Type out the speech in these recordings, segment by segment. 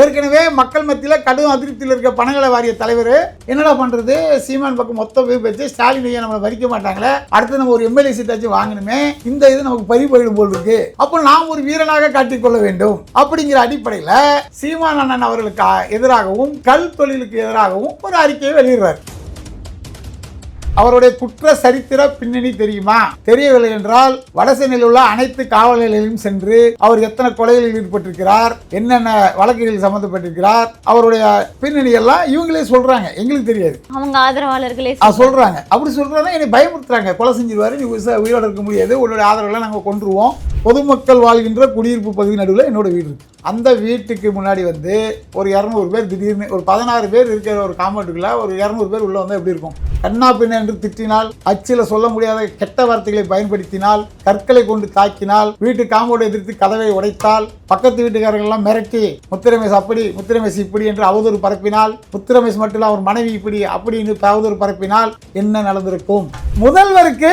ஏற்கனவே மக்கள் மத்தியில் கடும் அதிருப்தியில் இருக்க பணங்களை வாரிய தலைவர். என்னடா பண்ணுறது சீமான் பக்கம் மொத்த வச்சு ஸ்டாலின் ஐயா நம்மளை வரிக்க மாட்டாங்களே. அடுத்து நம்ம ஒரு எம்எல்ஏ சீட்டாச்சும் வாங்கணுமே. இந்த இது நமக்கு பறி போயிடும் போல் இருக்கு. அப்போ நாம் ஒரு வீரனாக காட்டிக்கொள்ள வேண்டும். அப்படிங்கிற அடிப்படையில் சீமான் அண்ணன் அவர்களுக்கு எதிராகவும் கல் தொழிலுக்கு எதிராகவும் ஒரு அறிக்கையை வெளியிடுறார். அவருடைய குற்ற சரித்திர பின்னணி தெரியுமா? தெரியவில்லை என்றால் வடசென்னையில் உள்ள அனைத்து காவல் நிலையங்களிலும் சென்று அவர் எத்தனை கொலைகளில் ஈடுபட்டிருக்கிறார் என்னென்ன வழக்குகளில் சம்பந்தப்பட்டிருக்கிறார் அவருடைய பின்னணி எல்லாம் இவங்களே சொல்றாங்க. எங்களுக்கு தெரியாது. அவங்க ஆதரவாளர்களே சொல்றாங்க. அப்படி சொல்றாங்க என்னை பயமுறுத்துறாங்க. கொலை செஞ்சிருவாரு நீ உயிரோட இருக்க முடியாது. உன்னோட ஆதரவுலாம் நாங்கள் கொண்டுருவோம் பொதுமக்கள் வாழ்கின்ற குடியிருப்பு பகுதி நடுவில் என்னோட வீடு இருக்கு. அந்த வீட்டுக்கு முன்னாடி வந்து ஒரு இரநூறு பேர் திடீர்னு ஒரு பதினாறு பேர் இருக்கிற ஒரு காம்பவுண்டுக்குள்ள ஒரு இரநூறு பேர் உள்ள வந்தால் எப்படி இருக்கும்? கண்ணா பின்ன என்று திட்டினால் அச்சில சொல்ல முடியாத கெட்ட வார்த்தைகளை பயன்படுத்தினால் கற்களை கொண்டு தாக்கினால் வீட்டு காம்பவுண்டை எதிர்த்து கதவை உடைத்தால் பக்கத்து வீட்டுக்காரர்கள் எல்லாம் மிரட்டி முத்திரமேஸ் அப்படி முத்திரமேஸ் இப்படி என்று அவதூறு பரப்பினால் முத்திரமேஸ் மட்டும் அவர் மனைவி இப்படி அப்படின்னு அவதூறு பரப்பினால் என்ன நடந்திருக்கும்? முதல்வருக்கு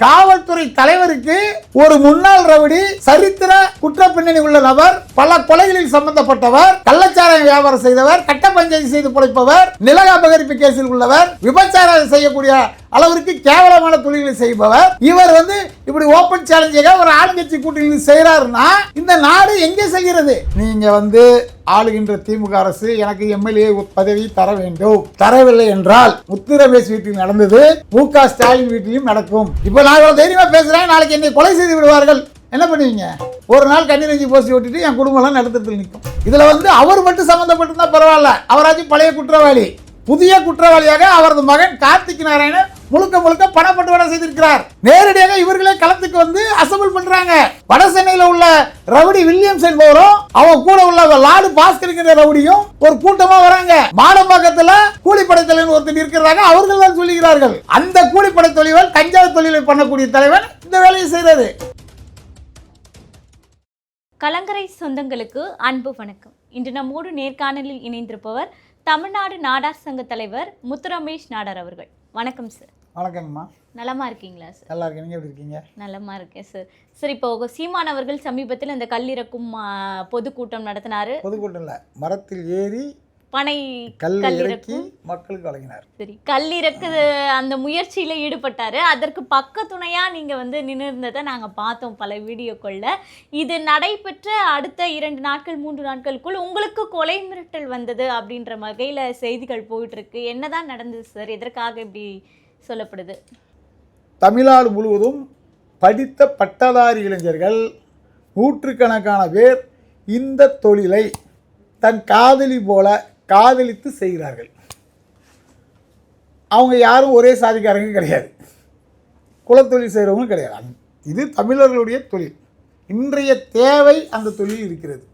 காவல்துறை தலைவருக்கு ஒரு முன்னாள் ரவுடி சரித்திர குற்ற பின்னணி உள்ள நபர் பல கொலைகளில் சம்பந்தப்பட்டவர் கள்ளச்சாராயம் வியாபாரம் செய்தவர் கட்ட பஞ்சாயத்து செய்து பிழைப்பவர் நில அபகரிப்பு கேஸில் உள்ளவர் விபச்சாரம் செய்யக்கூடிய அளவிற்கு கேவலமான தொழில்களை செய்பவர். இவர் வந்து இப்படி ஓபன் சேலஞ்சாக ஒரு ஆளுங்கட்சி கூட்டணியில் செய்கிறாருன்னா இந்த நாடு எங்கே செல்கிறது? நீங்க வந்து ஆளுகின்ற திமுக அரசு எனக்கு எம்எல்ஏ பதவி தர வேண்டும். தரவில்லை என்றால் முத்து வீட்டில் நடந்தது மு க ஸ்டாலின் வீட்டிலும் நடக்கும். இப்போ நான் இவ்வளவு தைரியமா பேசுறேன் நாளைக்கு என்னை கொலை செய்து விடுவார்கள். என்ன பண்ணுவீங்க? ஒரு நாள் கண்ணீரஞ்சி போஸ்ட் ஓட்டிட்டு என் குடும்பம்லாம் நடத்துறதுல நிற்கும். இதில் வந்து அவர் மட்டும் சம்மந்தப்பட்டிருந்தா பரவாயில்ல. அவராச்சும் பழைய குற்றவாளி. புதிய குற்றவாளியாக அவரது மகன் கார்த்திக் நாராயணன் முழுக்க முழுக்க பணப்பட்டுவாடை செய்திருக்கிறார். நேரடியாக இவர்களே களத்துக்கு வந்து அசம்பிள் பண்றாங்க. வட சென்னையில் உள்ள ரவுடி வில்லியம்ஸ் என்பவரும் அவன் கூட உள்ள லாடு பாஸ்கர் ரவுடியும் ஒரு கூட்டமா வராங்க. மாடம்பாக்கத்துல கூலிப்படை தலைவன் ஒருத்தர் இருக்கிறாங்க அவர்கள் தான் சொல்லுகிறார்கள். அந்த கூலிப்படை தொழில் கஞ்சா தொழிலை பண்ணக்கூடிய தலைவன் இந்த வேலையை செய்யறாரு கலங்கரை சொந்தங்களுக்கு அன்பு வணக்கம். இன்று நம்மோடு நேர்காணலில் இணைந்திருப்பவர் தமிழ்நாடு நாடார் சங்க தலைவர் முத்துரமேஷ் நாடார் அவர்கள். வணக்கம் சார் வணக்கங்கம்மா. நலமா இருக்கீங்களா சார் நல்லா இருக்கேன். எப்படி இருக்கீங்க? நலமா இருக்கேன் சார் சார் இப்போ சீமான் அவர்கள் சமீபத்தில் இந்த கல்லிறக்கும் பொதுக்கூட்டம் நடத்தினாரு. பொதுக்கூட்டம் இல்ல. மரத்தில் ஏறி பனை கல் இறக்கி மக்களுக்கு வழங்கினார். சரி. கல்லிறக்கு அந்த முயற்சியில ஈடுபட்டாரு. அதற்கு பக்க துணையா நீங்க வந்து நின்றுருந்ததை நாங்க பார்த்தோம் பல வீடியோக்கள்ல. இது நடைபெற்ற அடுத்த இரண்டு நாட்கள் மூன்று நாட்களுக்குள் உங்களுக்கு கொலை மிரட்டல் வந்தது அப்படின்ற வகையில செய்திகள் போயிட்டு இருக்கு. என்னதான் நடந்தது சார் எதற்காக இப்படி சொல்லப்படுது. தமிழ்நாடு முழுவதும் படித்த பட்டதாரி இளைஞர்கள் நூற்றுக்கணக்கான பேர் இந்த தொழிலை தன் காதலி போல காதலித்து செய்கிறார்கள். அவங்க யாரும் ஒரே சாதிக்காரங்க கிடையாது. குலத்தொழில் செய்கிறவங்களும் கிடையாது. இது தமிழர்களுடைய தொழில். இன்றைய தேவை அந்த தொழில் இருக்கிறது.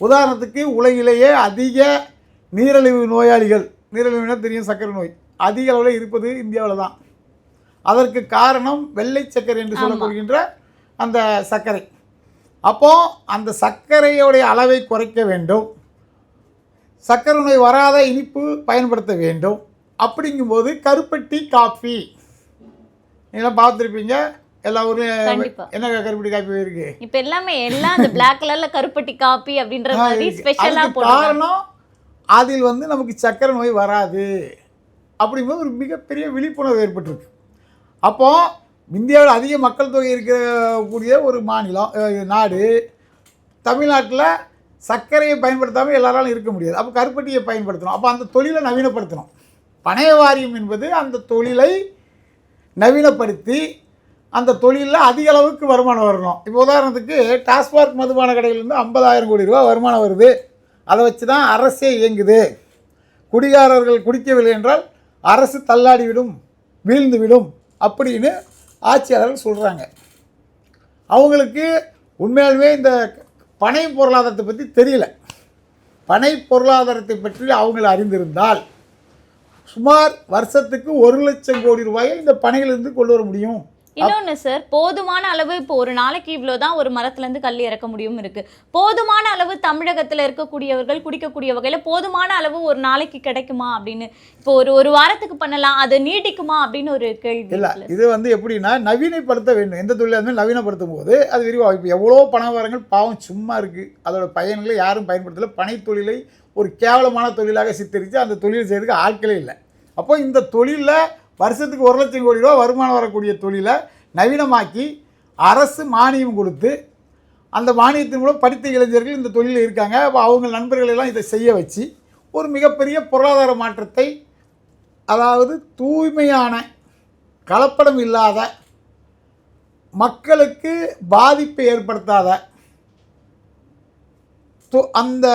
உதாரணத்துக்கு உலகிலேயே அதிக நீரிழிவு நோயாளிகள் நீரழிவுனா தெரியும் சர்க்கரை நோய். அதிக அளவில் இருப்பது இந்தியாவில் தான். அதற்கு காரணம் வெள்ளை சர்க்கரை என்று. சொல்லப்படுகின்ற அந்த சர்க்கரை. அப்போ அந்த சர்க்கரையோடைய அளவை குறைக்க வேண்டும். சர்க்கரை நோய் வராத இனிப்பு பயன்படுத்த வேண்டும். அப்படிங்கும்போது கருப்பட்டி காஃபி. நீங்களாம் பார்த்துருப்பீங்க. எல்லா ஊர்லேயும். என்ன கருப்பட்டி காஃபி இருக்கு? இப்ப எல்லாமே எல்லாம் அந்த பிளாக் கலர்ல கருப்பட்டி காப்பி அப்படின்ற மாதிரி. ஸ்பெஷலா காரணம் அதில் வந்து நமக்கு சர்க்கரை நோய் வராது. அப்படிங்கும்போது ஒரு மிகப்பெரிய விழிப்புணர்வு ஏற்பட்டிருக்கு. அப்போது இந்தியாவில் அதிக மக்கள் தொகை இருக்கக்கூடிய ஒரு மாநிலம் நாடு தமிழ்நாட்டில் சர்க்கரையை பயன்படுத்தாமல் எல்லாராலும் இருக்க முடியாது. அப்போ கருப்பட்டியை பயன்படுத்தணும். அப்போ அந்த தொழிலை நவீனப்படுத்தணும். பணைய வாரியம் என்பது அந்த தொழிலை நவீனப்படுத்தி அந்த தொழிலில் அதிக அளவுக்கு வருமானம் வரணும். இப்போ உதாரணத்துக்கு டாஸ்மார்க் மதுபான கடையிலேருந்து ஐம்பதாயிரம் கோடி ரூபா வருமானம் வருது. அதை வச்சு தான் அரசே இயங்குது. குடிகாரர்கள் குடிக்கவில்லை என்றால் அரசு தள்ளாடி விடும் வீழ்ந்து விடும் அப்படின்னு ஆட்சியாளர்கள் சொல்கிறாங்க அவங்களுக்கு உண்மையாலுமே இந்த பனை பொருளாதாரத்தை பற்றி தெரியல. பனை பொருளாதாரத்தை பற்றி அவங்களை அறிந்திருந்தால் சுமார் வருஷத்துக்கு ஒரு லட்சம் கோடி ரூபாயை இந்த பனையிலிருந்து கொண்டு வர முடியும். இன்னொன்னு சார் போதுமான அளவு இப்போ ஒரு நாளைக்கு இவ்வளவுதான் ஒரு மரத்துல இருந்து கல் இறக்க முடியும் இருக்கு. போதுமான அளவு தமிழகத்துல இருக்கக்கூடியவர்கள் குடிக்கக்கூடிய வகையில போதுமான அளவு ஒரு நாளைக்கு கிடைக்குமா அப்படின்னு இப்போ ஒரு ஒரு வாரத்துக்கு பண்ணலாம் அது நீடிக்குமா அப்படின்னு ஒரு கேள்வி இல்லை. இது வந்து எப்படின்னா நவீனப்படுத்த வேண்டும். எந்த தொழிலாக நவீனப்படுத்தும் போது அது விரிவாகும் இப்போ எவ்வளோ பணவரங்கள் பாவம் சும்மா இருக்குது அதோட பயன்களை யாரும் பயன்படுத்தல. பனை தொழிலை ஒரு கேவலமான தொழிலாக சித்தரித்து அந்த தொழில் செய்யறதுக்கு ஆட்களே இல்லை. அப்போ இந்த தொழிலில் வருஷத்துக்கு ஒரு லட்சம் கோடி ரூபா வருமானம் வரக்கூடிய தொழிலை நவீனமாக்கி அரசு மானியம் கொடுத்து அந்த மானியத்தின் மூலம் படித்த இளைஞர்கள் இந்த தொழிலில் இருக்காங்க. அப்போ அவங்க நண்பர்களெல்லாம் இதை செய்ய வச்சு ஒரு மிகப்பெரிய பொருளாதார மாற்றத்தை அதாவது தூய்மையான கலப்படம் இல்லாத மக்களுக்கு பாதிப்பை ஏற்படுத்தாத அந்த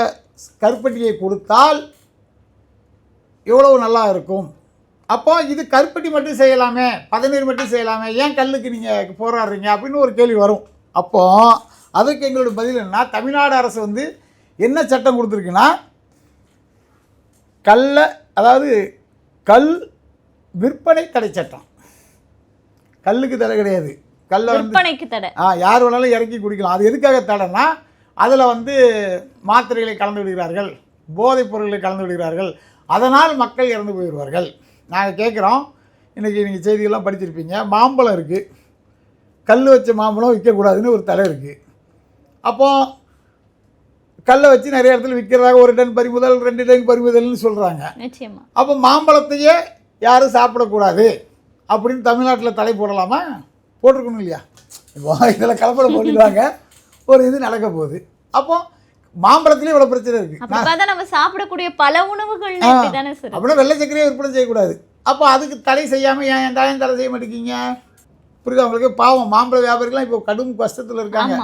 கருப்பட்டியை கொடுத்தால் எவ்வளவு நல்லா இருக்கும். அப்போ இது கருப்பட்டி மட்டும் செய்யலாமே பதநீர் மட்டும் செய்யலாமே ஏன் கல்லுக்கு நீங்கள் போராடுறீங்க அப்படின்னு ஒரு கேள்வி வரும். அப்போ அதுக்கு எங்களோட பதில் என்ன தமிழ்நாடு அரசு வந்து என்ன சட்டம் கொடுத்துருக்குன்னா கல்லை அதாவது கல் விற்பனை தடை சட்டம். கல்லுக்கு தடை கிடையாது. கல்லை விற்பனைக்கு தடை. ஆ யார் வேணாலும் இறக்கி குடிக்கலாம். அது எதுக்காக தடைன்னா அதில் வந்து மாத்திரைகளை கலந்து விடுகிறார்கள் போதைப் பொருட்களை கலந்து விடுகிறார்கள் அதனால் மக்கள் இறந்து போயிடுவார்கள். நாங்கள் கேட்குறோம் இன்றைக்கி நீங்கள் செய்திகள்லாம் படிச்சிருப்பீங்க. மாம்பழம் இருக்குது கல் வச்ச மாம்பழம் விற்கக்கூடாதுன்னு ஒரு தடை இருக்குது அப்போ கல்லை வச்சு நிறைய இடத்துல விற்கிறதாக ஒரு டன் பறிமுதல் ரெண்டு டன் பறிமுதல்னு சொல்கிறாங்க அப்போ மாம்பழத்தையே யாரும் சாப்பிடக்கூடாது அப்படின்னு தமிழ்நாட்டில் தடை போடலாமா? போட்டிருக்கணும் இல்லையா? இப்போ இதில் கலப்படம் போட்டுடுவாங்க ஒரு இது நடக்க போகுது. அப்போ மாம்பழத்துலேயும் இவ்வளோ பிரச்சனை இருக்குது அப்படி பார்த்தா நம்ம சாப்பிடக்கூடிய பல உணவுகள் அப்படின்னா வெள்ளை சர்க்கரையை விற்பனை செய்யக்கூடாது. அப்போ அதுக்கு தடை செய்யாமல் ஏன் ஏன் ஏன் தடை செய்ய மாட்டேங்கிங்க புரியுது அவங்களுக்கு பாவம் மாம்பழ வியாபாரிகள்லாம் இப்போ கடும் கஷ்டத்தில் இருக்காங்க.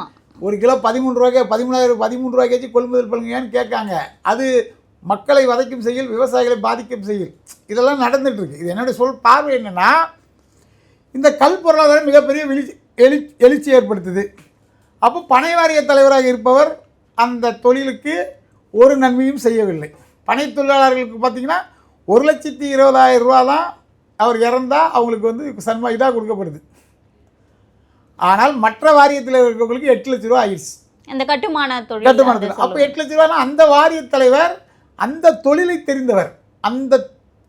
ஒரு கிலோ பதிமூணு ரூபாய்க்கு பதிமூணாயிரம் பதிமூணு ரூபாய்க்கு கொள்முதல் பண்ணுங்கன்னு கேட்காங்க. அது மக்களை வதைக்கும் செயல் விவசாயிகளை பாதிக்கும் செயல். இதெல்லாம் நடந்துட்டு இருக்கு. இது என்னுடைய சொல் பார்வை என்னன்னா இந்த கல் பொருளாதாரம் மிகப்பெரிய எழு எழுச்சி ஏற்படுத்துது. அப்போ பனை வாரிய தலைவராக இருப்பவர் அந்த தொழிலுக்கு ஒரு நன்மையும் செய்யவில்லை. பனை தொழிலாளர்களுக்கு பார்த்தீங்கன்னா ஒரு லட்சத்தி இருபதாயிரம் ரூபா தான் அவர் இறந்தால் அவங்களுக்கு வந்து சன்மா இதாக கொடுக்கப்படுது. ஆனால் மற்ற வாரியத்தில் இருக்கிறவங்களுக்கு எட்டு லட்ச ரூபா ஆயிடுச்சு. இந்த கட்டுமான தொழில் கட்டுமானத்தில். அப்போ எட்டு லட்ச ரூபானா அந்த வாரிய தலைவர் அந்த தொழிலை தெரிந்தவர். அந்த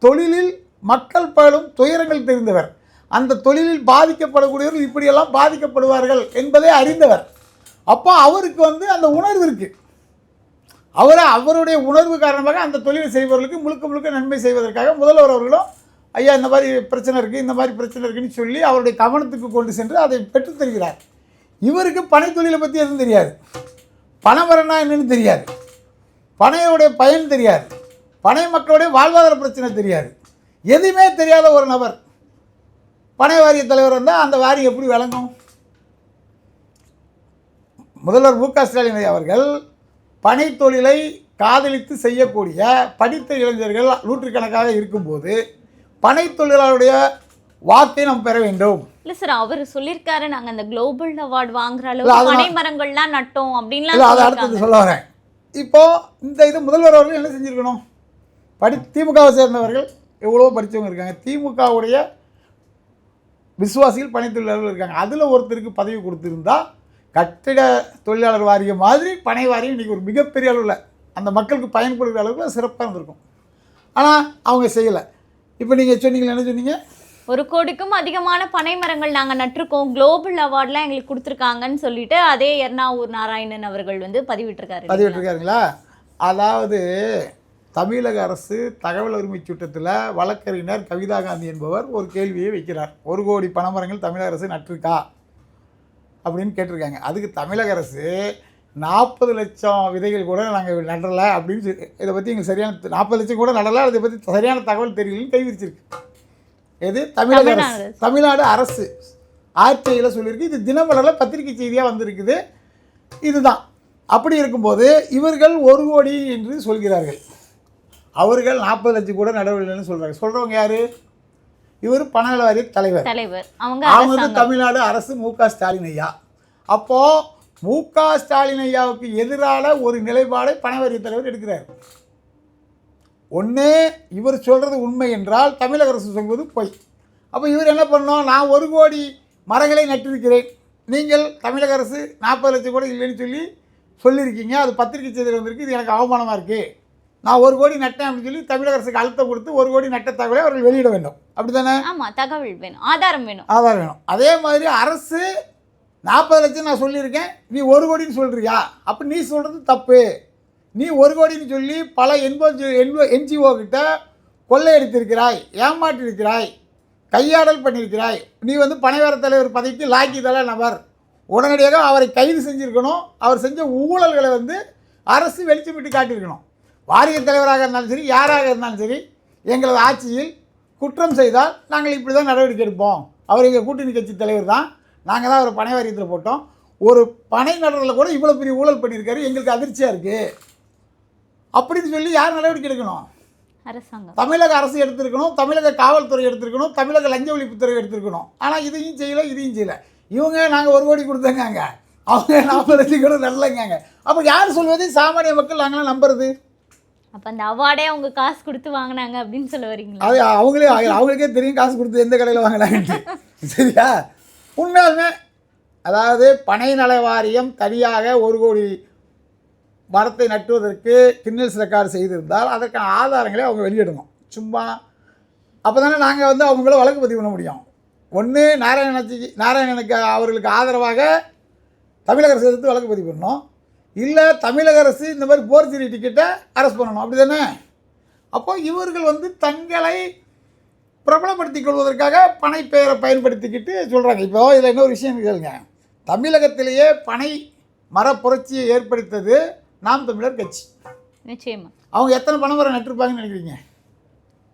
தொழிலில் மக்கள் படும் துயரங்கள் தெரிந்தவர். அந்த தொழிலில் பாதிக்கப்படக்கூடியவர்கள் இப்படியெல்லாம் பாதிக்கப்படுவார்கள் என்பதை அறிந்தவர். அப்போ அவருக்கு வந்து அந்த உணர்வு இருக்குது அவரை அவருடைய உணர்வு காரணமாக அந்த தொழிலை செய்பவர்களுக்கு முழுக்க முழுக்க நன்மை செய்வதற்காக முதல்வர் அவர்களும் ஐயா இந்த மாதிரி பிரச்சனை இருக்குது இந்த மாதிரி பிரச்சனை இருக்குன்னு சொல்லி அவருடைய கவனத்துக்கு கொண்டு சென்று அதை பெற்றுத் தருகிறார். இவருக்கு பனை தொழிலை பற்றி எதுவும் தெரியாது. பணம் வரனா என்னன்னு தெரியாது. பனையோடைய பயன் தெரியாது. பனை மக்களுடைய வாழ்வாதார பிரச்சனை தெரியாது. எதுவுமே தெரியாத ஒரு நபர். பனை வாரிய தலைவர் வந்தால் அந்த வாரியம் எப்படி விளங்கும்? முதல்வர் மு க ஸ்டாலின் அவர்கள் பனை தொழிலை காதலித்து செய்யக்கூடிய படித்த இளைஞர்கள் நூற்றுக்கணக்காக இருக்கும்போது பனை தொழிலாளருடைய வாக்கை நாம் பெற வேண்டும். இல்ல சார் அவர் சொல்லியிருக்காரு நாங்க அந்த குளோபல் அவார்டு வாங்குற அளவுக்கு பனை மரங்கள்லாம் நட்டோம் அப்படின்லாம் அதை. அடுத்தது சொல்ல வரேன். இப்போ இந்த இது முதல்வர் அவர்கள் என்ன செஞ்சுருக்கணும்? படி திமுகவை சேர்ந்தவர்கள் எவ்வளவோ படித்தவங்க இருக்காங்க. திமுகவுடைய விசுவாசிகள் பனை தொழிலாளர்கள் இருக்காங்க. அதில் ஒருத்தருக்கு பதவி கொடுத்துருந்தா கட்டிட தொழிலாளர் வாரியம் மாதிரி பனை வாரியம் இன்றைக்கி ஒரு மிகப்பெரிய அளவில் அந்த மக்களுக்கு பயன்படுகிற அளவுக்கு சிறப்பாக இருந்திருக்கும். ஆனால் அவங்க செய்யலை. இப்போ நீங்கள் சொன்னீங்களா என்ன சொன்னீங்க? ஒரு கோடிக்கும் அதிகமான பனை மரங்கள் நாங்க நட்டிருக்கோம். குளோபல் அவார்ட்லாம் எங்களுக்கு கொடுத்துருக்காங்கன்னு சொல்லிட்டு அதே எர்ணாவூர் நாராயணன் அவர்கள் வந்து பதிவிட்டிருக்காரு. பதிவிட்டிருக்காருங்களா? அதாவது தமிழக அரசு தகவல் உரிமை சட்டத்தில் வழக்கறிஞர் கவிதா காந்தி என்பவர் ஒரு கேள்வியை வைக்கிறார். ஒரு கோடி பனைமரங்கள் தமிழக அரசு நட்டிருக்கா? அப்படின்னு கேட்டிருக்காங்க. அதுக்கு தமிழக அரசு நாற்பது லட்சம் விதைகள் கூட நாங்கள் நடலை அப்படின்னு சொல்லி இதை பற்றி எங்களுக்கு சரியான நாற்பது லட்சம் கூட நடலை அதை பற்றி சரியான தகவல் தெரியலன்னு கை விரிச்சிருக்கு. எது? தமிழக அரசு. தமிழ்நாடு. தமிழ்நாடு அரசு. ஆட்சியில் சொல்லியிருக்கு. இது தினமலரில் பத்திரிகை செய்தியாக வந்திருக்குது. இதுதான். அப்படி இருக்கும்போது இவர்கள் ஒரு கோடி என்று சொல்கிறார்கள். அவர்கள் நாற்பது லட்சம் கூட நடவடிக்கைன்னு சொல்கிறாங்க சொல்கிறவங்க யார்? இவர் பணநல வாரிய தலைவர். தலைவர். அவங்க வந்து தமிழ்நாடு அரசு மு க ஸ்டாலின் ஐயா. அப்போது மு க ஸ்டாலின் ஐயாவுக்கு எதிரான ஒரு நிலைப்பாடை பணவாரிய தலைவர் எடுக்கிறார். ஒன்று இவர் சொல்கிறது உண்மை என்றால் தமிழக அரசு சொல்வது பொய். அப்போ இவர் என்ன பண்ணோம் நான் ஒரு கோடி மரங்களை நட்டிருக்கிறேன். நீங்கள் தமிழக அரசு நாற்பது லட்சம் கூட இல்லைன்னு சொல்லி சொல்லியிருக்கீங்க. அது பத்திரிகை செய்தியில் வந்திருக்கு. இது எனக்கு அவமானமாக இருக்குது நான் ஒரு கோடி நட்டேன் அப்படின்னு சொல்லி தமிழக அரசுக்கு அழுத்தம் கொடுத்து ஒரு கோடி நட்ட தகவலை அவர்கள் வெளியிட வேண்டும். அப்படி தானே ஆமா தகவல் வேணும். ஆதாரம் வேணும். ஆதாரம் வேணும். அதே மாதிரி அரசு நாற்பது லட்சம் நான் சொல்லியிருக்கேன். நீ ஒரு கோடின்னு சொல்கிறியா அப்போ நீ சொல்கிறது தப்பு. நீ ஒரு கோடின்னு சொல்லி பல எண்போ என்வோ என்ஜிஓ கிட்ட கொள்ளையடித்திருக்கிறாய் ஏமாற்றிருக்கிறாய் கையாடல் பண்ணியிருக்கிறாய். நீ வந்து பனைவேற தலைவர் பதவிக்கு லாக்கி தல நபர். உடனடியாக அவரை கைது செஞ்சுருக்கணும். அவர் செஞ்ச ஊழல்களை வந்து அரசு வெளிச்சமிட்டு காட்டியிருக்கணும். வாரிய தலைவராக இருந்தாலும் சரி யாராக இருந்தாலும் சரி எங்களது ஆட்சியில் குற்றம் செய்தால் நாங்கள் இப்படி தான் நடவடிக்கை எடுப்போம். அவர் எங்கள் கூட்டணி கட்சி தலைவர் தான். நாங்கள் தான் அவர் பனை வாரியத்தில் போட்டோம். ஒரு பனை நடுறதுல கூட இவ்வளோ பெரிய ஊழல் பண்ணியிருக்காரு. எங்களுக்கு அதிர்ச்சியாக இருக்குது அப்படின்னு சொல்லி யார் நடவடிக்கை எடுக்கணும்? அரசாங்கம். தமிழக அரசு எடுத்திருக்கணும் தமிழக காவல்துறை எடுத்திருக்கணும் தமிழக லஞ்ச ஒழிப்புத்துறை எடுத்திருக்கணும். ஆனால் இதையும் செய்யலை இதையும் செய்யலை. இவங்க நாங்கள் ஒரு கோடி கொடுத்தேங்க அவங்க நாற்பது லட்சம் கூட நல்லங்க அப்போ யார் சொல்வது? சாமானிய மக்கள் நாங்களாம் நம்புறது. அப்போ அந்த அவார்டே அவங்க காசு கொடுத்து வாங்கினாங்க அப்படின்னு சொல்ல வரீங்களா? அது அவங்களே அவங்களுக்கே தெரியும் காசு கொடுத்து எந்த கடையில் வாங்கினாங்க சரியா? உண்மையாலுமே அதாவது பனை நல வாரியம் தனியாக ஒரு கோடி மரத்தை நட்டுவதற்கு கின்னல்ஸ் ரெக்கார்டு செய்திருந்தால் அதற்கான ஆதாரங்களை அவங்க வெளியிடணும். சும்மா அப்போ தானே நாங்கள் வந்து அவங்கள வழக்கு பதிவு பண்ண முடியும். ஒன்று நாராயணாச்சி நாராயணனுக்கு அவர்களுக்கு ஆதரவாக தமிழக அரசு எதிர்த்து வழக்கு பதிவு பண்ணணும். இல்லை தமிழக அரசு இந்த மாதிரி போர்ச்சரி டிக்கெட்டை அரெஸ்ட் பண்ணணும். அப்படி தானே அப்போ இவர்கள் வந்து தங்களை பிரபலப்படுத்திக் கொள்வதற்காக பனை பெயரை பயன்படுத்திக்கிட்டு சொல்கிறாங்க இப்போ இதில் இன்னொரு விஷயம் கேளுங்க. தமிழகத்திலேயே பனை மர புரட்சியை ஏற்படுத்தது நாம் தமிழர் கட்சி. நிச்சயமா. அவங்க எத்தனை பனைமரம் நட்டிருப்பாங்கன்னு நினைக்கிறீங்க?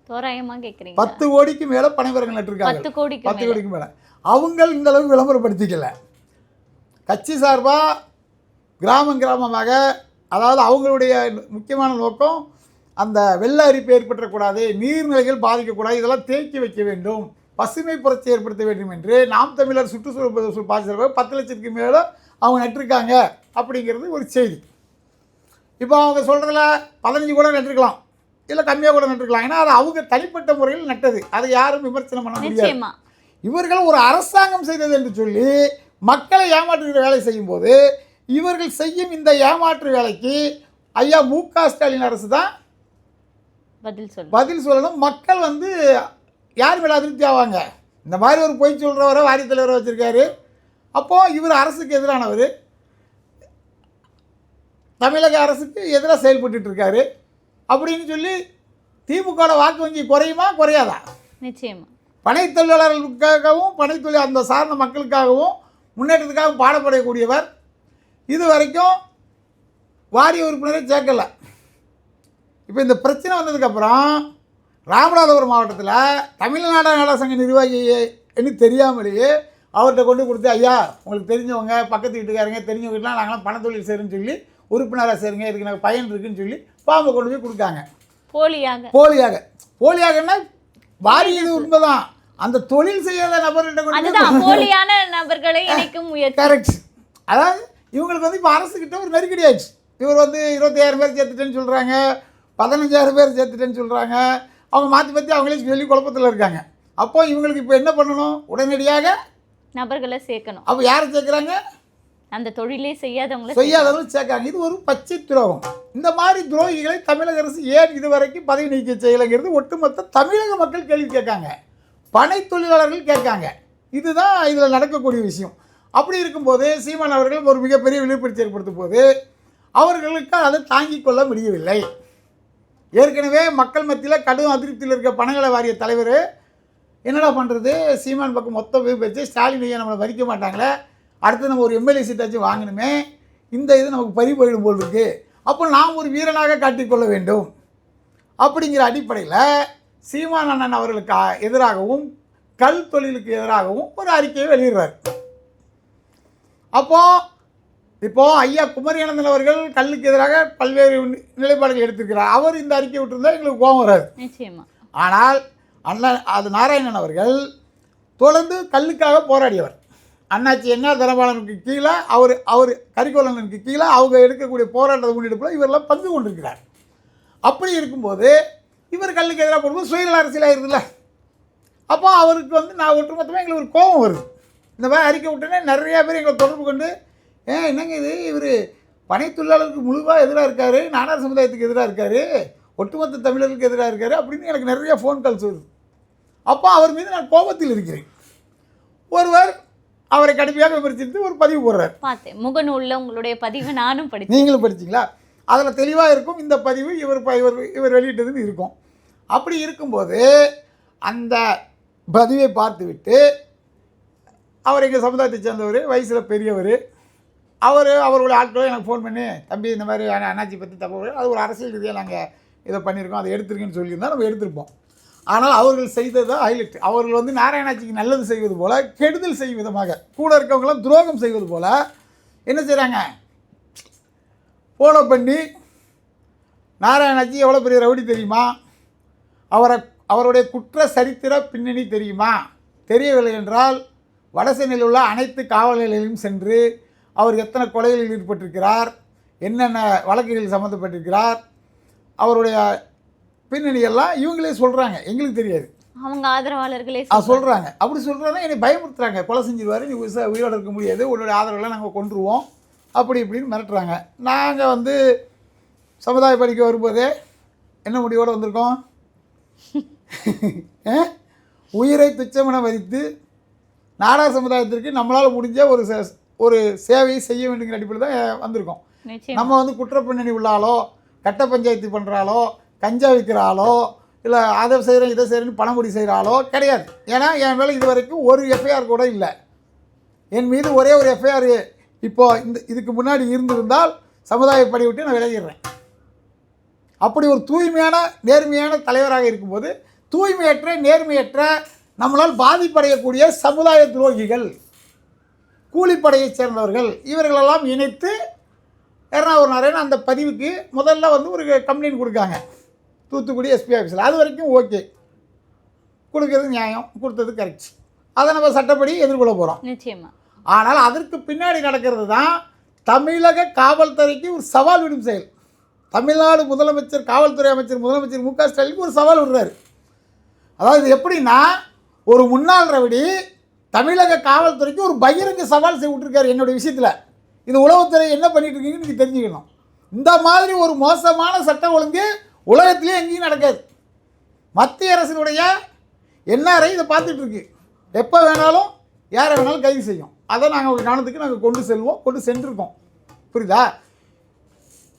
தோராயமா கேக்குறீங்க. பத்து கோடிக்கு மேலே பனைமரங்கள் நட்டிருக்காங்க. பத்து கோடிக்கு பத்து மேல. கோடிக்கு மேலே. அவங்க இந்த அளவுக்கு விளம்பரப்படுத்திக்கல. கட்சி சார்பாக கிராமம் கிராமமாக அதாவது அவங்களுடைய முக்கியமான நோக்கம் அந்த வெள்ள அரிப்பு ஏற்பட்டுறக்கூடாது நீர்நிலைகள் பாதிக்கக்கூடாது இதெல்லாம் தேக்கி வைக்க வேண்டும் பசுமை புரட்சி ஏற்படுத்த வேண்டும் என்று நாம் தமிழர் சுற்றுச்சூழல் பாதுகாப்பு பத்து லட்சத்துக்கு மேலே அவங்க நட்டிருக்காங்க அப்படிங்கிறது ஒரு செய்தி. இப்போ அவங்க சொல்கிறதுல பதினஞ்சு கூட நட்டிருக்கலாம் இல்லை கம்மியாக கூட நட்டிருக்கலாம். ஏன்னா அது அவங்க தனிப்பட்ட முறையில் நட்டது. அதை யாரும் விமர்சனம் பண்ண முடியாது. இவர்கள் ஒரு அரசாங்கம் செய்தது என்று சொல்லி மக்களை ஏமாற்றுகிற வேலை செய்யும்போது இவர்கள் செய்யும் இந்த ஏமாற்று வேலைக்கு ஐயா மு க. ஸ்டாலின் அரசு தான் பதில் சொல்லு. பதில் சொல்லணும். மக்கள் வந்து யார் மேலே அதிருப்தி ஆவாங்க? இந்த மாதிரி ஒரு பொய் சொல்கிறவரை வாரிய தலைவரை வச்சுருக்காரு. அப்போது இவர் அரசுக்கு எதிரானவர். தமிழக அரசுக்கு எதிராக செயல்பட்டுட்டு இருக்காரு. அப்படின்னு சொல்லி திமுகவோட வாக்கு வங்கி குறையுமா? குறையாதா? நிச்சயமா. பனை தொழிலாளர்களுக்காகவும் பனை தொழில் அந்த சார்ந்த மக்களுக்காகவும் முன்னேற்றத்துக்காகவும் பாடப்படக்கூடியவர் இது வரைக்கும் வாரிய உறுப்பினரை சேர்க்கல. இப்போ இந்த பிரச்சனை வந்ததுக்கப்புறம் ராமநாதபுரம் மாவட்டத்தில் தமிழ்நாடு நாடக சங்க நிர்வாகி என்று தெரியாமலேயே அவர்கிட்ட கொண்டு கொடுத்து ஐயா உங்களுக்கு தெரிஞ்சவங்க பக்கத்து வீட்டுக்காரங்க தெரிஞ்சவங்கலாம் நாங்களாம் பணத்தொழில் செய்கிறோன்னு சொல்லி உறுப்பினராக சேருங்க இதுக்கு எனக்கு பயன் இருக்குன்னு சொல்லி பாம்பை கொண்டு போய் கொடுக்காங்க போலியாக. போலியாக. போலியாகன்னா வாரியது உண்மைதான். அந்த தொழில் செய்யாத நபர்கிட்ட கொண்டு போலியான நபர்களை இணைக்கும் முயற்சி. கரெக்ட் அதாவது இவங்களுக்கு வந்து இப்போ அரசுக்கிட்ட ஒரு நெருக்கடி ஆயிடுச்சு. இவர் வந்து இருபத்தாயிரம் பேர் சேர்த்துட்டேன்னு சொல்கிறாங்க பதினஞ்சாயிரம் பேர் சேர்த்துட்டேன்னு சொல்கிறாங்க அவங்க மாற்றி மாற்றி அவங்களே சொல்லி குழப்பத்தில் இருக்காங்க. அப்போ இவங்களுக்கு இப்போ என்ன பண்ணணும்? உடனடியாக நபர்களை சேர்க்கணும். அப்போ யாரை சேர்க்குறாங்க? அந்த தொழிலே செய்யாதவங்களை செய்யாதவங்களும் சேர்க்காங்க இது ஒரு பச்சை துரோகம். இந்த மாதிரி துரோகிகளை தமிழக அரசு ஏன் இதுவரைக்கும் பதவி நீக்க செய்யலைங்கிறது ஒட்டுமொத்த தமிழக மக்கள் கேள்வி கேட்காங்க. பனை தொழிலாளர்கள் கேட்காங்க. இதுதான் இதில் நடக்கக்கூடிய விஷயம். அப்படி இருக்கும்போது சீமான் அவர்கள் ஒரு மிகப்பெரிய விழிப்புணர்ச்சி ஏற்படுத்தும் போது அவர்களுக்கு அதை தாங்கிக் கொள்ள முடியவில்லை. ஏற்கனவே மக்கள் மத்தியில் கடும் அதிருப்தியில் இருக்க பணங்களை வாரிய தலைவர் என்னடா பண்ணுறது சீமான் பக்கம் மொத்த வச்சு ஸ்டாலின் ஐயா நம்மளை மறிக்க மாட்டாங்களே. அடுத்து நம்ம ஒரு எம்எல்ஏ சீட்டாச்சும் வாங்கணுமே. இந்த இது நமக்கு பறி போயிடும் போல் இருக்குது அப்போ நாம் ஒரு வீரனாக காட்டிக்கொள்ள வேண்டும். அப்படிங்கிற அடிப்படையில் சீமான் அண்ணன் அவர்களுக்கு எதிராகவும் கல் தொழிலுக்கு எதிராகவும் ஒரு அறிக்கையை வெளியிடுறார். அப்போது இப்போது ஐயா குமரியானந்தன் அவர்கள் கல்லுக்கு எதிராக பல்வேறு நிலைப்பாடுகள் எடுத்திருக்கிறார். அவர் இந்த அறிக்கை விட்டிருந்தா எங்களுக்கு கோபம் வராது. ஆனால் அண்ணன் அது நாராயணன் அவர்கள் தொடர்ந்து கல்லுக்காக போராடியவர். அண்ணாச்சி என்ன தனபாலனுக்கு கீழே அவர் அவர் கரிகோலனுக்கு கீழே அவங்க எடுக்கக்கூடிய போராட்டத்தை முன்னெடுப்பில் இவரெல்லாம் பங்கு கொண்டிருக்கிறார். அப்படி இருக்கும்போது இவர் கல்லுக்கு எதிராக போடும்போது சுயநல அரசியல் ஆயிருதுல்ல அப்போ அவருக்கு வந்து நான் ஒட்டுமொத்தமாக எங்களுக்கு ஒரு கோபம் வருது. இந்த மாதிரி அறிக்கை விட்டோன்னே நிறையா பேர் எங்களை தொடர்பு கொண்டு ஏன் என்னங்க இது? இவர் பனை தொழிலாளருக்கு முழுவாக எதிராக இருக்கார் நாடார் சமுதாயத்துக்கு எதிராக இருக்கார் ஒட்டுமொத்த தமிழர்களுக்கு எதிராக இருக்கார் அப்படின்னு எனக்கு நிறைய ஃபோன் கால்ஸ் வருது. அப்போ அவர் மீது நான் கோபத்தில் இருக்கிறேன். ஒருவர் அவரை கடுமையாக விமர்சித்து ஒரு பதிவு போடுறார். பார்த்தேன். முகநூல்ல உங்களுடைய பதிவை நானும் படித்தேன். நீங்களும் படிச்சீங்களா? அதில் தெளிவாக இருக்கும் இந்த பதிவு இவர் இவர் இவர் வெளியிட்டதுன்னு இருக்கும். அப்படி இருக்கும்போது அந்த பதிவை பார்த்துவிட்டு அவர் எங்கள் சமுதாயத்தை சேர்ந்தவர் வயசில் பெரியவர். அவர் அவருடைய ஆட்களும் எனக்கு ஃபோன் பண்ணி தம்பி இந்த மாதிரி அண்ணாச்சி பற்றி தகவல் அது ஒரு அரசியல் ரீதியாக நாங்கள் இதை பண்ணியிருக்கோம் அதை எடுத்துருக்கேன்னு சொல்லியிருந்தால் நம்ம எடுத்திருப்போம். ஆனால் அவர்கள் செய்தது ஹைலைட். அவர்கள் வந்து நாராயணாச்சிக்கு நல்லது செய்வது போல் கெடுதல் செய்யும் விதமாக கூட இருக்கவங்களாம் துரோகம் செய்வது போல் என்ன செய்கிறாங்க ஃபாலோ பண்ணி நாராயணாச்சி எவ்வளோ பெரிய ரவுடி தெரியுமா? அவரை அவருடைய குற்ற சரித்திர பின்னணி தெரியுமா? தெரியவில்லை என்றால் வடசென்னையில் உள்ள அனைத்து காவல் நிலையங்களிலும் சென்று அவர் எத்தனை கொலைகளில் ஈடுபட்டிருக்கிறார் என்னென்ன வழக்குகளில் சம்மந்தப்பட்டிருக்கிறார் அவருடைய பின்னணி எல்லாம் இவங்களே சொல்கிறாங்க எங்களுக்கு தெரியாது. அவங்க ஆதரவாளர்களே சொல்கிறாங்க அப்படி சொல்கிறாங்க என்னை பயமுறுத்துறாங்க. கொலை செஞ்சிருவாரு நீ உயிச உயிரோட இருக்க முடியாது. உன்னுடைய ஆதரவுலாம் நாங்கள் கொண்டுருவோம் அப்படி இப்படின்னு மிரட்டுறாங்க. நாங்கள் வந்து சமுதாய படிக்க வரும்போதே என்ன முடிவோடு வந்திருக்கோம்? உயிரை துச்சமென மதித்து நாடார் சமுதாயத்திற்கு நம்மளால் முடிஞ்ச ஒரு ஒரு சேவையை செய்ய வேண்டுங்கிற அடிப்படையில் தான் வந்திருக்கோம். நம்ம வந்து குற்ற பின்னணி உள்ள ஆளோ கட்ட பஞ்சாயத்து பண்ணுற ஆளோ கஞ்சா விற்கிற ஆளோ இல்லை அதை செய்கிறேன் இதை செய்கிறேன்னு பணமுடி செய்கிற ஆளோ கிடையாது. ஏன்னா என் மேலே இது வரைக்கும் ஒரு எஃப்ஐஆர் கூட இல்லை. என் மீது ஒரே ஒரு எஃப்ஐஆர் இப்போ இந்த இதுக்கு முன்னாடி இருந்திருந்தால் சமுதாய படி விட்டு நான் விலகிடுறேன். அப்படி ஒரு தூய்மையான நேர்மையான தலைவராக இருக்கும்போது தூய்மையற்ற நேர்மையற்ற நம்மளால் பாதிப்படையக்கூடிய சமுதாய துரோகிகள் கூலிப்படையைச் சேர்ந்தவர்கள் இவர்களெல்லாம் இணைத்து எர்ணாவூர் நாராயணன் அந்த பதிவுக்கு முதல்ல வந்து ஒரு கம்ப்ளைண்ட் கொடுக்காங்க. தூத்துக்குடி எஸ்பி ஆஃபீஸில் அது வரைக்கும் ஓகே கொடுக்கறது நியாயம் கொடுத்தது கரெக்ட் அதை நம்ம சட்டப்படி எதிர்கொள்ள போகிறோம் நிச்சயமா. ஆனால் அதற்கு பின்னாடி நடக்கிறது தான் தமிழக காவல்துறைக்கு ஒரு சவால் விடும் செயல். தமிழ்நாடு முதலமைச்சர் காவல்துறை அமைச்சர் முதலமைச்சர் மு க ஸ்டாலினுக்கு ஒரு சவால் விடுறாரு. அதாவது எப்படின்னா ஒரு முன்னாள் ரவிடி தமிழக காவல்துறைக்கு ஒரு பகிரங்க சவால் செய்ய விட்டுருக்காரு என்னோட விஷயத்தில். இது உளவுத்துறை என்ன பண்ணிட்டு இருக்கீங்கன்னு நீங்கள் தெரிஞ்சுக்கணும். இந்த மாதிரி ஒரு மோசமான சட்டம் ஒழுங்கு உலகத்திலே எங்கேயும் நடக்காது. மத்திய அரசினுடைய என்ஆர்ஐ இதை பார்த்துட்டு இருக்கு. எப்போ வேணாலும் யாரை வேணாலும் கைது செய்யும். அதை நாங்கள் ஒரு கவனத்துக்கு நாங்கள் கொண்டு செல்வோம் கொண்டு சென்றிருக்கோம். புரியுதா?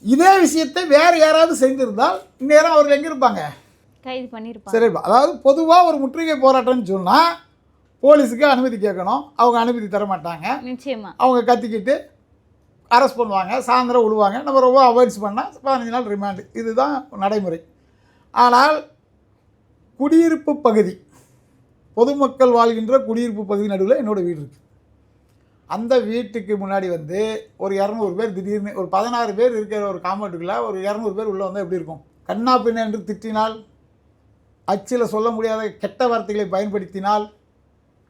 இதே விஷயத்தை வேறு யாராவது செஞ்சிருந்தால் இந்நேரம் அவர்கள் எங்கே இருப்பாங்க? கைது பண்ணியிருப்பாங்க சரி அதாவது பொதுவாக ஒரு முற்றுகை போராட்டம்னு சொன்னால் போலீஸுக்கு அனுமதி கேட்கணும். அவங்க அனுமதி தர மாட்டாங்க. நிச்சயமா. அவங்க கத்திக்கிட்டு அரெஸ்ட் பண்ணுவாங்க. சாயந்தரம் விடுவாங்க நம்ம ரொம்ப அவாய்ட்ஸ் பண்ணால் பதினஞ்சு நாள் ரிமாண்டு இதுதான் நடைமுறை. ஆனால் குடியிருப்பு பகுதி பொதுமக்கள் வாழ்கின்ற குடியிருப்பு பகுதி நடுவில் என்னோடய வீடு இருக்குது அந்த வீட்டுக்கு முன்னாடி வந்து ஒரு இரநூறு பேர் திடீர்னு ஒரு பதினாறு பேர் இருக்கிற ஒரு காம்பவுண்டுக்குள்ளே ஒரு இரநூறு பேர் உள்ளே வந்தால் எப்படி இருக்கும்? கண்ணா பின்ன என்று திட்டினால் அச்சில் சொல்ல முடியாத கெட்ட வார்த்தைகளை பயன்படுத்தினால்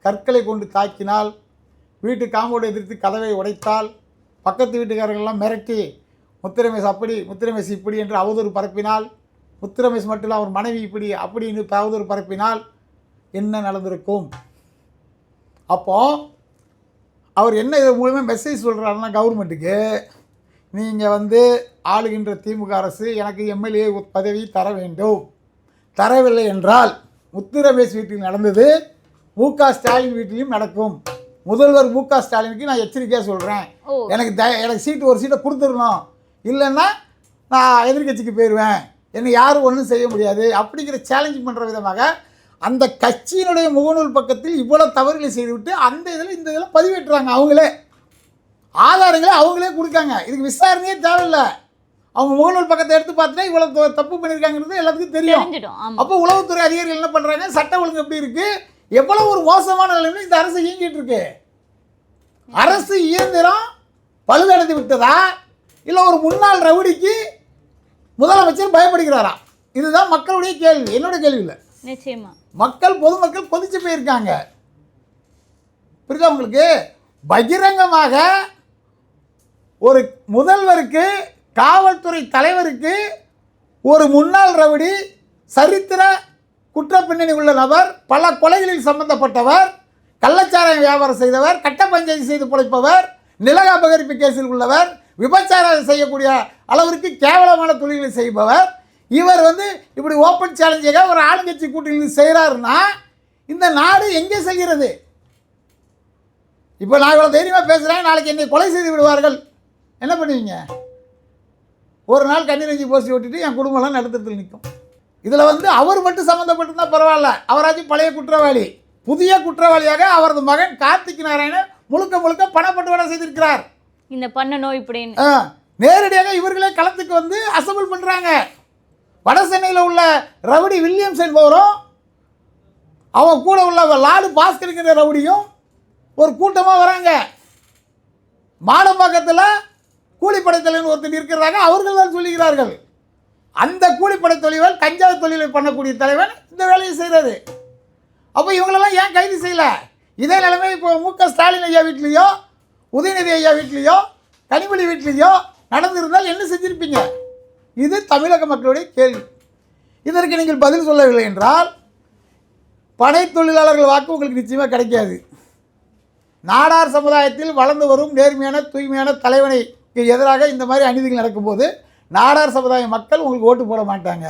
கற்களை கொண்டு தாக்கினால் வீட்டு காம்போடு எதிர்த்து கதவை உடைத்தால் பக்கத்து வீட்டுக்காரர்கள்லாம் மிரட்டி முத்திரமேஸ் அப்படி முத்திரமேஸ் இப்படி என்று அவதூறு பரப்பினால் முத்திரமேஸ் மட்டும் இல்லை அவர் மனைவி இப்படி அப்படின்னு அவதூறு பரப்பினால் என்ன நடந்திருக்கும்? அப்போ அவர் என்ன இது மூலமாக மெசேஜ் சொல்கிறாருன்னா கவர்மெண்ட்டுக்கு நீங்கள் வந்து ஆளுகின்ற திமுக அரசு எனக்கு எம்எல்ஏ பதவி தர வேண்டும். தரவில்லை என்றால் முத்துரமேஷ் வீட்டில் நடந்தது மு க ஸ்டாலின் வீட்டிலையும் நடக்கும். முதல்வர் மு க ஸ்டாலினுக்கு நான் எச்சரிக்கையாக சொல்கிறேன் எனக்கு த எனக்கு சீட்டு ஒரு சீட்டை கொடுத்துடணும். இல்லைன்னா நான் எதிர்க்கட்சிக்கு போயிடுவேன் என்னை யாரும் ஒன்றும் செய்ய முடியாது. அப்படிங்கிற சேலஞ்ச் பண்ணுற விதமாக அந்த கட்சியினுடைய முகநூல் பக்கத்தில் இவ்வளோ தவறுகளை செய்துவிட்டு அந்த இதில் இந்த இதில் பதிவேற்றுறாங்க அவங்களே. ஆதாரங்களே அவங்களே கொடுக்காங்க. இதுக்கு விசாரணையே தேவையில்லை. அவங்க முகநூல் பக்கத்தை எடுத்து பார்த்துட்டா இவ்வளோ தப்பு பண்ணியிருக்காங்கிறது எல்லாத்துக்கும் தெரியும். அப்போ உளவுத்துறை அதிகாரிகள் என்ன பண்ணுறாங்க சட்ட ஒழுங்கு எப்படி இருக்கு? எவ்வளோ ஒரு மோசமான நிலைமையில இந்த அரசு இயங்கிட்டு இருக்கு? அரசு இயந்திரம் பழுதடைந்து விட்டதா? இல்லை ஒரு முன்னாள் ரவுடிக்கு முதலமைச்சர் பயப்படுகிறாரா? இதுதான் மக்களுடைய கேள்வி. என்னோட கேள்வி இல்லை. நிச்சயமா. மக்கள் பொதுமக்கள் கொதிச்சு போயிருக்காங்க. புரியுதா உங்களுக்கு? பகிரங்கமாக ஒரு முதல்வருக்கு காவல்துறை தலைவருக்கு ஒரு முன்னாள் ரவுடி சரித்திர குற்ற பின்னணி உள்ள நபர் பல கொலைகளில் சம்பந்தப்பட்டவர் கள்ளச்சாராயம் வியாபாரம் செய்தவர் கட்ட பஞ்சாயத்து செய்து பிழைப்பவர் நிலக அபகரிப்பு கேஸில் உள்ளவர் விபச்சாரம் செய்யக்கூடிய அளவிற்கு கேவலமான தொழில்களை செய்பவர். இவர் வந்து இப்படி ஓப்பன் சேலஞ்சாக ஒரு ஆளுங்கட்சி கூட்டணி செய்கிறாருன்னா இந்த நாடு எங்கே செல்கிறது? இப்போ நான் இவ்வளோ தைரியமாக பேசுகிறேன் நாளைக்கு என்னை கொலை செய்து விடுவார்கள். என்ன பண்ணுவீங்க? ஒரு நாள் கண்ணீரஞ்சி போஸ்ட் ஓட்டிட்டு என் குடும்பம்லாம் நடுத்தத்தில் நிற்கும் இதில் வந்து அவர் மட்டும் சம்மந்தப்பட்டிருந்தா பரவாயில்ல. அவராச்சும் பழைய குற்றவாளி. புதிய குற்றவாளியாக அவரது மகன் கார்த்திக் நாராயணன் முழுக்க முழுக்க பணப்பட்டுவாடை செய்திருக்கிறார். இந்த பண்ணணும் இப்படின்னு. நேரடியாக இவர்களே களத்துக்கு வந்து அசம்பிள் பண்ணுறாங்க வட சென்னையில் உள்ள ரவுடி வில்லியம்ஸ் என்பவரும் அவன் கூட உள்ள லாடு பாஸ்கருங்கிற ரவுடியும் ஒரு கூட்டமாக வராங்க. மாடம்பாக்கத்தில் கூலிப்படை தலைவர் ஒருத்தர் இருக்கிறதாக அவர்கள் தான் சொல்லுகிறார்கள். அந்த கூலிப்படை தொழில் கஞ்சா தொழிலை பண்ணக்கூடிய தலைவன் இந்த வேலையை செய்கிறது அப்போ இவங்களெல்லாம் ஏன் கைது செய்யலை? இதே நிலைமை இப்போ மு க ஸ்டாலின் ஐயா வீட்லேயோ உதயநிதி ஐயா வீட்லேயோ கனிமொழி வீட்லேயோ நடந்திருந்தால் என்ன செஞ்சுருப்பீங்க? இது தமிழக மக்களுடைய கேள்வி. இதற்கு நீங்கள் பதில் சொல்லவில்லை என்றால் படை தொழிலாளர்கள் வாக்கு உங்களுக்கு நிச்சயமாக கிடைக்காது. நாடார் சமுதாயத்தில் வளர்ந்து வரும் நேர்மையான தூய்மையான தலைவனை எதிராக இந்த மாதிரி அநீதிகள் நடக்கும்போது நாடார் சமுதாய மக்கள் உங்களுக்கு ஓட்டு போட மாட்டாங்க.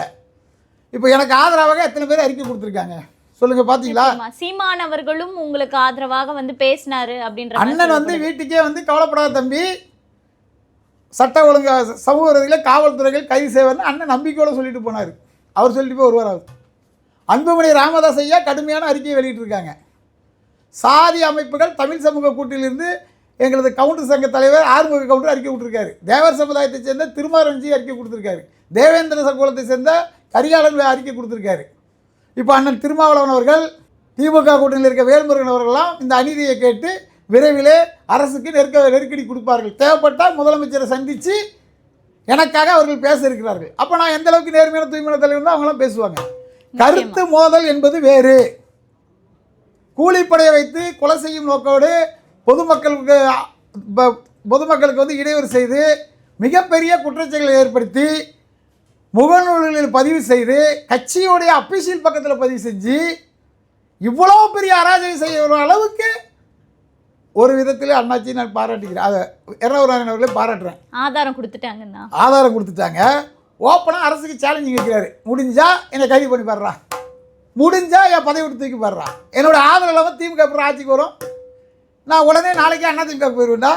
இப்போ எனக்கு ஆதரவாக எத்தனை பேர் அறிக்கை கொடுத்துருக்காங்க? சொல்லுங்கள் பார்த்தீங்களா ஆமா, சீமான் அவர்களும் உங்களுக்கு ஆதரவாக வந்து பேசினாரு அப்படின்ற அண்ணன் வந்து வீட்டுக்கே வந்து கவலைப்படாத தம்பி சட்ட ஒழுங்கா சமூக விரோதிகளை காவல்துறைகள் கைது செய்வார்னு அண்ணன் நம்பிக்கையோடு சொல்லிட்டு போனார். அவர் சொல்லிட்டு போய் வருவார் அவர். அன்புமணி ராமதாஸ் ஐயா கடுமையான அறிக்கையை வெளியிட்டிருக்காங்க. சாதி அமைப்புகள் தமிழ் சமூக கூட்டிலிருந்து எங்களது கவுண்டர் சங்க தலைவர் ஆறுமுக கவுண்டர் அறிக்கை விட்டுருக்காரு. தேவர் சமுதாயத்தை சேர்ந்த திருமாரஞ்சி அறிக்கை கொடுத்துருக்காரு. தேவேந்திர சங்கோலத்தை சேர்ந்த கரிகாலன் அறிக்கை கொடுத்துருக்காரு. இப்போ அண்ணன் திருமாவளவன் அவர்கள் திமுக கூட்டணியில் இருக்க வேல்முருகன் அவர்கள்லாம் இந்த அநீதியை கேட்டு விரைவிலே அரசுக்கு நெருக்க நெருக்கடி கொடுப்பார்கள். தேவைப்பட்டால் முதலமைச்சரை சந்தித்து எனக்காக அவர்கள் பேச இருக்கிறார்கள் அப்போ நான் எந்த அளவுக்கு நேர்மையான தூய்மையான தலைவர் தான் அவங்களாம் பேசுவாங்க. கருத்து மோதல் என்பது வேறு. கூலிப்படையை வைத்து கொலை செய்யும் நோக்கோடு பொதுமக்களுக்கு பொதுமக்களுக்கு வந்து இடையூறு செய்து மிகப்பெரிய குற்றச்செயல்களை ஏற்படுத்தி முகநூல்களில் பதிவு செய்து கட்சியுடைய அபிஷியல் பக்கத்தில் பதிவு செஞ்சு இவ்வளோ பெரிய அராஜகம் செய்கிற அளவுக்கு ஒரு விதத்தில் அண்ணாச்சி நான் பாராட்டுகிறேன். அதை எர்ணவராயன் அவர்களே பாராட்டுறேன். ஆதாரம் கொடுத்துட்டாங்கன்னா ஆதாரம் கொடுத்துட்டாங்க. ஓப்பனாக அரசுக்கு சேலஞ்சிங் வைக்கிறாரு. முடிஞ்சா என்னை கைது பண்ணி பாடுறா முடிஞ்சா என் பதவி விட்டு தூக்கி பாடுறா என்னோட ஆதரவு இல்லாமல் திமுக அப்புறம் ஆட்சிக்கு வரும். நான் உடனே நாளைக்கே அண்ணா திமுக போயிடுவேன்டா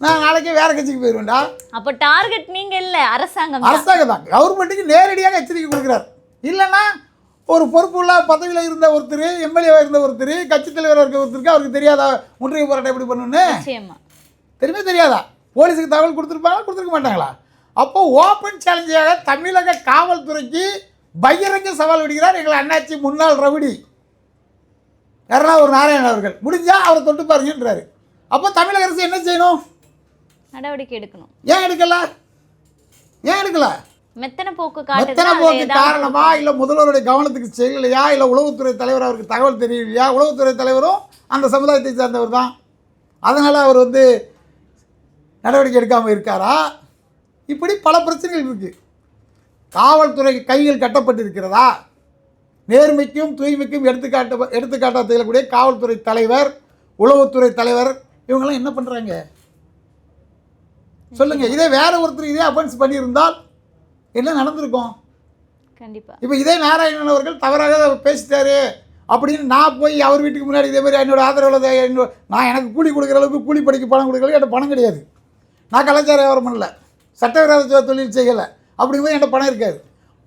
நான் நாளைக்கே வேறு கட்சிக்கு போயிடுவேன்டா அப்ப டார்கெட் நீங்க இல்ல அரசாங்கம். அரசாங்கம் தான். கவர்மெண்ட்டுக்கு நேரடியாக எச்சரிக்கை கொடுக்குறார். இல்லைன்னா ஒரு பொறுப்புள்ள பதவியில் இருந்த ஒருத்தர் எம்எல்ஏவாக இருந்த ஒருத்தர் கட்சித் தலைவராக இருக்க ஒருத்தருக்கு அவருக்கு தெரியாதா? முற்றுகை போராட்டம் எப்படி பண்ணணும்னு? தெரியுமே தெரியாதா? போலீஸுக்கு தகவல் கொடுத்துருப்பாங்களா கொடுத்துருக்க மாட்டாங்களா? அப்போ ஓப்பன் சேலஞ்சாக தமிழக காவல்துறைக்கு பகிரங்க சவால் விடுகிறார் எங்கள் அண்ணாச்சி முன்னாள் ரவுடி. ஒரு நாராயணன் அவர்கள். முடிஞ்சா அவரை தொட்டு பாருங்கன்றாரு. அப்போ தமிழக அரசு என்ன செய்யணும்? நடவடிக்கை எடுக்கணும். ஏன் எடுக்கல? ஏன் எடுக்கல? மெத்தன போக்கு மெத்தன போக்கு காரணமா? இல்லை முதல்வருடைய கவனத்துக்கு செய்யலையா இல்லை உளவுத்துறை தலைவர் அவருக்கு தகவல் தெரியலையா? உளவுத்துறை தலைவரும் அந்த சமுதாயத்தை சார்ந்தவர் தான். அதனால் அவர் வந்து நடவடிக்கை எடுக்காமல் இருக்காரா? இப்படி பல பிரச்சனைகள் இருக்குது காவல்துறை கைகள் கட்டப்பட்டு இருக்கிறதா நேர்மைக்கும் தூய்மைக்கும் எடுத்துக்காட்ட எடுத்துக்காட்டாக திகழக்கூடிய காவல்துறை தலைவர் உளவுத்துறை தலைவர் இவங்கெல்லாம் என்ன பண்ணுறாங்க சொல்லுங்கள் இதே வேற ஒருத்தர் இதே அஃபென்ஸ் பண்ணியிருந்தால் என்ன நடந்திருக்கும்? கண்டிப்பா. இப்போ இதே நாராயணன் அவர்கள் தவறாக பேசிட்டாரு அப்படின்னு நான் போய் அவர் வீட்டுக்கு முன்னாடி இதே மாதிரி என்னோட ஆதரவில் என்னோட நான் எனக்கு கூலி கொடுக்குற அளவுக்கு கூலி படிக்க பணம் கொடுக்கல என்கிட்ட பணம் கிடையாது. நான் கலாச்சார வியாபாரம் பண்ணல. சட்டவிரோத தொழில் செய்யலை. அப்படிங்கும்போது என்கிட்ட பணம் இருக்காது.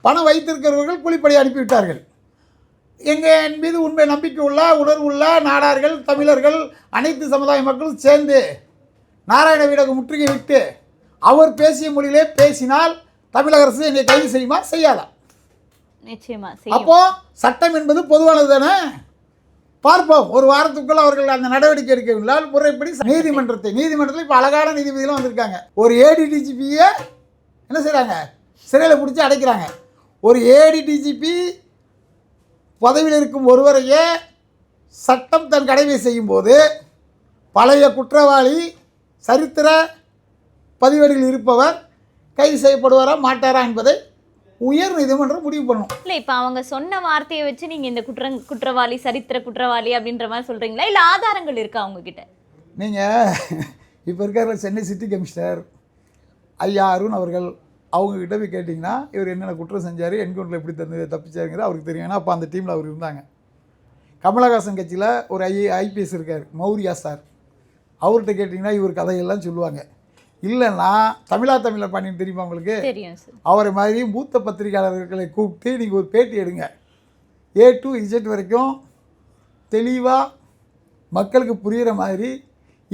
பணம் வைத்திருக்கிறவர்கள் கூலிப்படி அனுப்பிவிட்டார்கள். எங்கள் என் மீது உண்மை நம்பிக்கை உள்ள உணர்வு உள்ள நாடார்கள் தமிழர்கள் அனைத்து சமுதாய மக்களும் சேர்ந்து நாராயண வீடக முற்றுகை விட்டு அவர் பேசிய மொழியிலே பேசினால் தமிழக அரசு என்னை கைது செய்யுமா? செய்யாதா? நிச்சயமா அப்போ சட்டம் என்பது பொதுவானது தானே? பார்ப்போம். ஒரு வாரத்துக்குள்ள அவர்கள் அந்த நடவடிக்கை எடுக்கவில்லை முறைப்படி நீதிமன்றத்தை நீதிமன்றத்தில் இப்போ அழகான நீதிபதிகளும் வந்திருக்காங்க. ஒரு ஏடிடிஜிபியை என்ன செய்கிறாங்க சிறையில் பிடிச்சி அடைக்கிறாங்க. ஒரு ஏடிடிஜிபி பதவியில் இருக்கும் ஒருவரையே சட்டம் தன் கடமை செய்யும்போது பழைய குற்றவாளி சரித்திர பதிவேடுகளில் இருப்பவர் கைது செய்யப்படுவாரா மாட்டாரா என்பதை உயர் நீதிமன்றம் முடிவு பண்ணணும் இல்ல இப்ப அவங்க சொன்ன வார்த்தையை வச்சு நீங்க இந்த குற்ற குற்றவாளி சரித்திர குற்றவாளி அப்படின்ற மாதிரி சொல்றீங்களா? இல்ல ஆதாரங்கள் இருக்கா அவங்க கிட்ட நீங்கள் இப்போ இருக்கிற சென்னை சிட்டி கமிஷனர் ஐயா அருண் அவர்கள் அவங்க கிட்ட போய் கேட்டிங்கன்னா இவர் என்னென்ன குற்றம் செஞ்சார் என்கவுண்டரில் எப்படி தந்து தப்பிச்சாருங்கிறது அவருக்கு தெரியும். ஏன்னா அப்போ அந்த டீமில் அவர் இருந்தாங்க. கமலஹாசன் கட்சியில் ஒரு ஐ ஐபிஎஸ் இருக்கார் மௌரியா சார். அவர்கிட்ட கேட்டிங்கன்னா இவர் கதையெல்லாம் சொல்லுவாங்க. இல்லைன்னா தமிழா தமிழர் பாண்டியன் தெரியுமா உங்களுக்கு? அவரை மாதிரி மூத்த பத்திரிகையாளர்களை கூப்பிட்டு நீங்கள் ஒரு பேட்டி எடுங்க. ஏ டு இஜெட் வரைக்கும் தெளிவாக மக்களுக்கு புரிகிற மாதிரி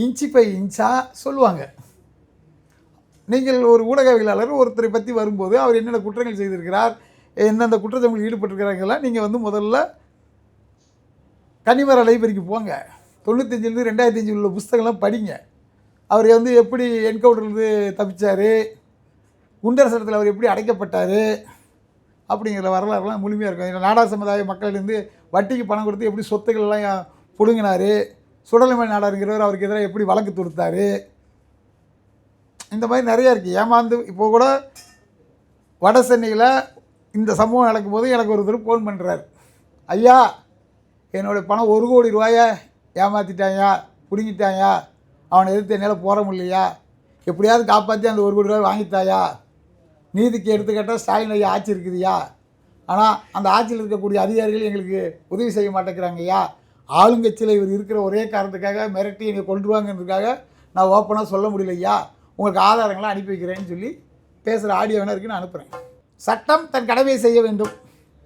இன்ச்சு பை இன்ச்சாக சொல்லுவாங்க. நீங்கள் ஒரு ஊடகவியலாளர் ஒருத்தரை பற்றி வரும்போது அவர் என்னென்ன குற்றங்கள் செய்திருக்கிறார் எந்தெந்த குற்றச்சங்கள் ஈடுபட்டிருக்கிறாங்கலாம் நீங்கள் வந்து முதல்ல கனிமர லைப்ரரிக்கு போங்க. தொண்ணூத்தஞ்சிலேருந்து ரெண்டாயிரத்தி அஞ்சு உள்ள புஸ்தகம்லாம் படிங்க. அவர் வந்து எப்படி என்கவுண்டர்லேருந்து தப்பிச்சார் குண்டர் சட்டத்தில் அவர் எப்படி அடைக்கப்பட்டார் அப்படிங்கிற வரலாறுலாம் முழுமையாக இருக்கும். இந்த நாடார் சமுதாய மக்கள்லேருந்து வட்டிக்கு பணம் கொடுத்து எப்படி சொத்துக்கள் எல்லாம் பிடுங்கினார் சுடலைமை நாடாருங்கிறவர் அவருக்கு எதிராக எப்படி வழக்கு தொடுத்தார் இந்த மாதிரி நிறையா இருக்குது ஏமாந்து இப்போ கூட வட சென்னையில் இந்த சம்பவம் நடக்கும்போது எனக்கு ஒருத்தர் ஃபோன் பண்ணுறாரு ஐயா என்னுடைய பணம் ஒரு கோடி ரூபாயை ஏமாற்றிட்டாயா பிடுங்கிட்டாயா அவனை எதிர்த்து என்னால் போற முடியலையா? எப்படியாவது காப்பாற்றி அந்த ஒரு கோடி ரூபாய் வாங்கித்தாயா? நீதிக்கு எடுத்துக்கிட்டால் ஸ்டாலின் ஐயா ஆட்சி இருக்குதுயா? ஆனால் அந்த ஆட்சியில் இருக்கக்கூடிய அதிகாரிகள் எங்களுக்கு உதவி செய்ய மாட்டேங்கிறாங்க ஐயா ஆளுங்கட்சியில் இவர் இருக்கிற ஒரே காரணத்துக்காக மிரட்டி என்னை கொண்டுருவாங்கன்றதுக்காக நான் ஓப்பனாக சொல்ல முடியலையா உங்களுக்கு ஆதாரங்களை அனுப்பி வைக்கிறேன்னு சொல்லி பேசுகிற ஆடியோ வேணா இருக்கு நான் அனுப்புகிறேன் சட்டம் தன் கடமையை செய்ய வேண்டும்.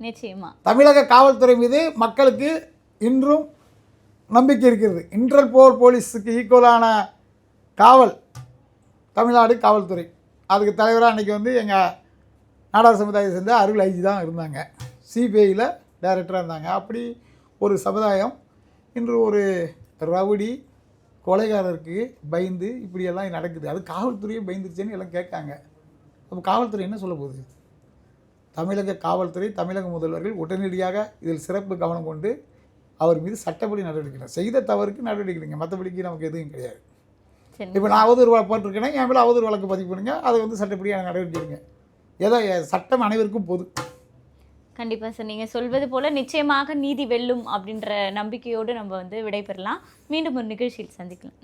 நிச்சயமா. தமிழக காவல்துறை மீது மக்களுக்கு இன்றும் நம்பிக்கை இருக்கிறது. இன்டர்போல் போலீஸுக்கு ஈக்குவலான காவல் தமிழ்நாடு காவல்துறை. அதுக்கு தலைவராக அன்றைக்கி வந்து எங்கள் நாடார் சமுதாயத்தை சேர்ந்த அருள் ஐஜி தான் இருந்தாங்க. சிபிஐயில் டைரக்டராக இருந்தாங்க. அப்படி ஒரு சமுதாயம். இன்று ஒரு ரவுடி கொலைகாரருக்கு பயந்து இப்படியெல்லாம் நடக்குது. அது காவல்துறையே பயந்துருச்சேன்னு எல்லாம் கேட்காங்க. அப்போ காவல்துறை என்ன சொல்ல போகுது? தமிழக காவல்துறை தமிழக முதல்வர்கள் உடனடியாக இதில் சிறப்பு கவனம் கொண்டு அவர் மீது சட்டப்படி நடவடிக்கை. செய்த தவறுக்கு நடவடிக்கை எடுங்க மற்றபடிக்கு நமக்கு எதுவும் கிடையாது. இப்போ நான் அவதூறு வழக்கு போட்டிருக்கேன்னா என் மேலே அவதூறு வழக்கு பதிவு பண்ணுங்க. அதை வந்து சட்டப்படியான நடவடிக்கை எடுங்க. ஏதோ சட்டம் அனைவருக்கும் பொது கண்டிப்பா சார். நீங்க சொல்வது போல நிச்சயமாக நீதி வெல்லும் அப்படின்ற நம்பிக்கையோடு நம்ம வந்து விடைபெறலாம். மீண்டும் ஒரு நிகழ்ச்சியில் சந்திக்கலாம்.